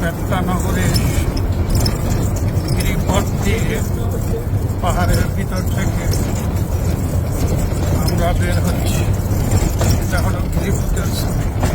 Petra নগরের গিরিপথ দিয়ে পাহাড়ের ভিতর থেকে আমরা বের হচ্ছি। এটা হলো গিরিপথের সময়।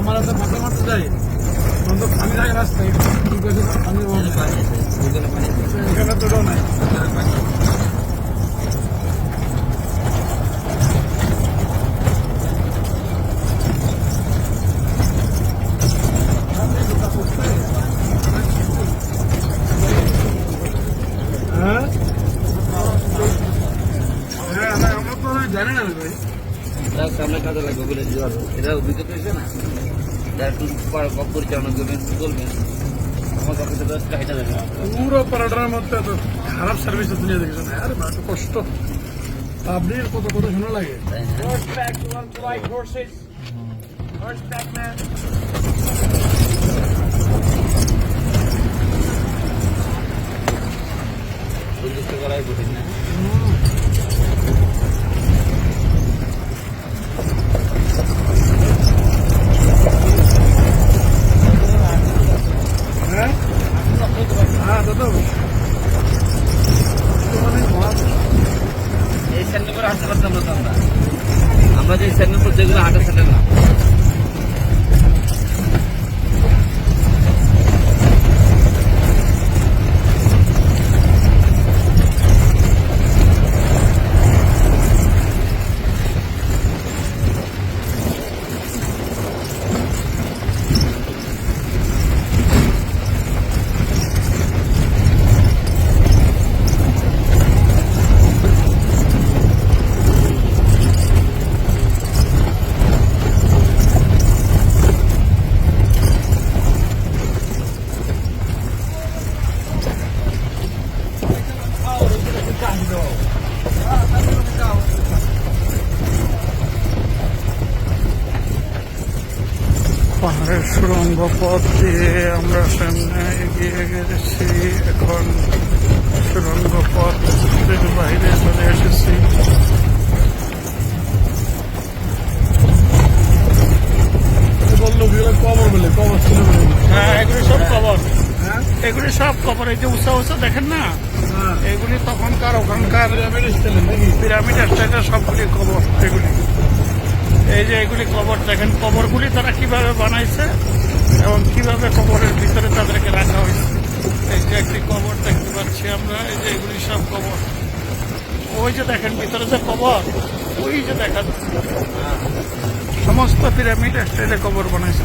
আমাদের মাথা মারতে যাই পানি রাস্তায় জানি না ভাই। তার সামনে কাজে লাগবে বলে জোয়ার এটা অভিজ্ঞতা হয়েছে না? যারা পরিচালনা করবেন বলবেন আমার কাছে তো চাহিদা দেবে না পুরো পারাটার মধ্যে এত খারাপ সার্ভিস দুনিয়া দেখেছ না? আরে এত কষ্ট। পাবলিকের কত কত শোনা লাগে। করাই কঠিন না হ্যাঁ মানে মহা- এই স্যান্ডেল করে হাঁটতে পারতাম না তো আমরা। আমরা যে স্যান্ডেল যেগুলো হাঁটা স্যান্ডেল না। পাহাড়ের সুরঙ্গ পথ দিয়ে আমরা সামনে এগিয়ে গেছি। এখন সুরঙ্গ পথের বাইরে চলে এসেছি। বলল কবর বলে কবর ছিল হ্যাঁ এগুলি সব কবর এগুলি সব কবর যে উঁচা উঁচা, দেখেন না? এগুলি তখনকার, ওখানকার পিরামিড স্টাইলের সবগুলি কবর এগুলি। এই যে এগুলি কবর, দেখেন কবরগুলি তারা কীভাবে বানাইছে এবং কীভাবে কবরের ভিতরে তাদেরকে রাখা হয়েছে। এই যে একটি কবর দেখতে পাচ্ছি আমরা, এই যে এগুলি সব কবর। ওই যে দেখেন, ভিতরে যে কবর, ওই যে দেখা সমস্ত পিরামিড স্টাইলে কবর বানাইছে।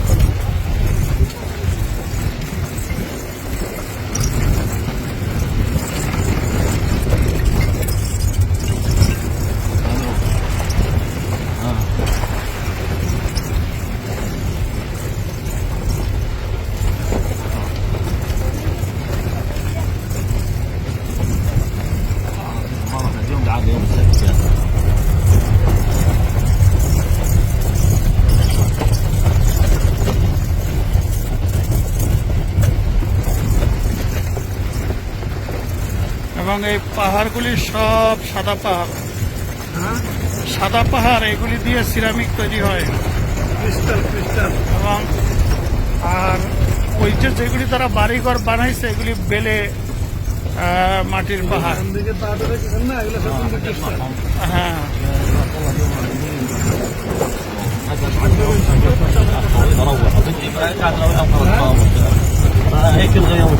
এবং এই পাহাড়গুলি সব সাদা পাহাড় সাদা পাহাড় এগুলি দিয়ে সিরামিক তৈরি হয় এবং আর ওই যে যেগুলি তারা বাড়িঘর বানাইছে এগুলি বেলে আহ, মাটির পাহাড় হ্যাঁ هيك الغيوم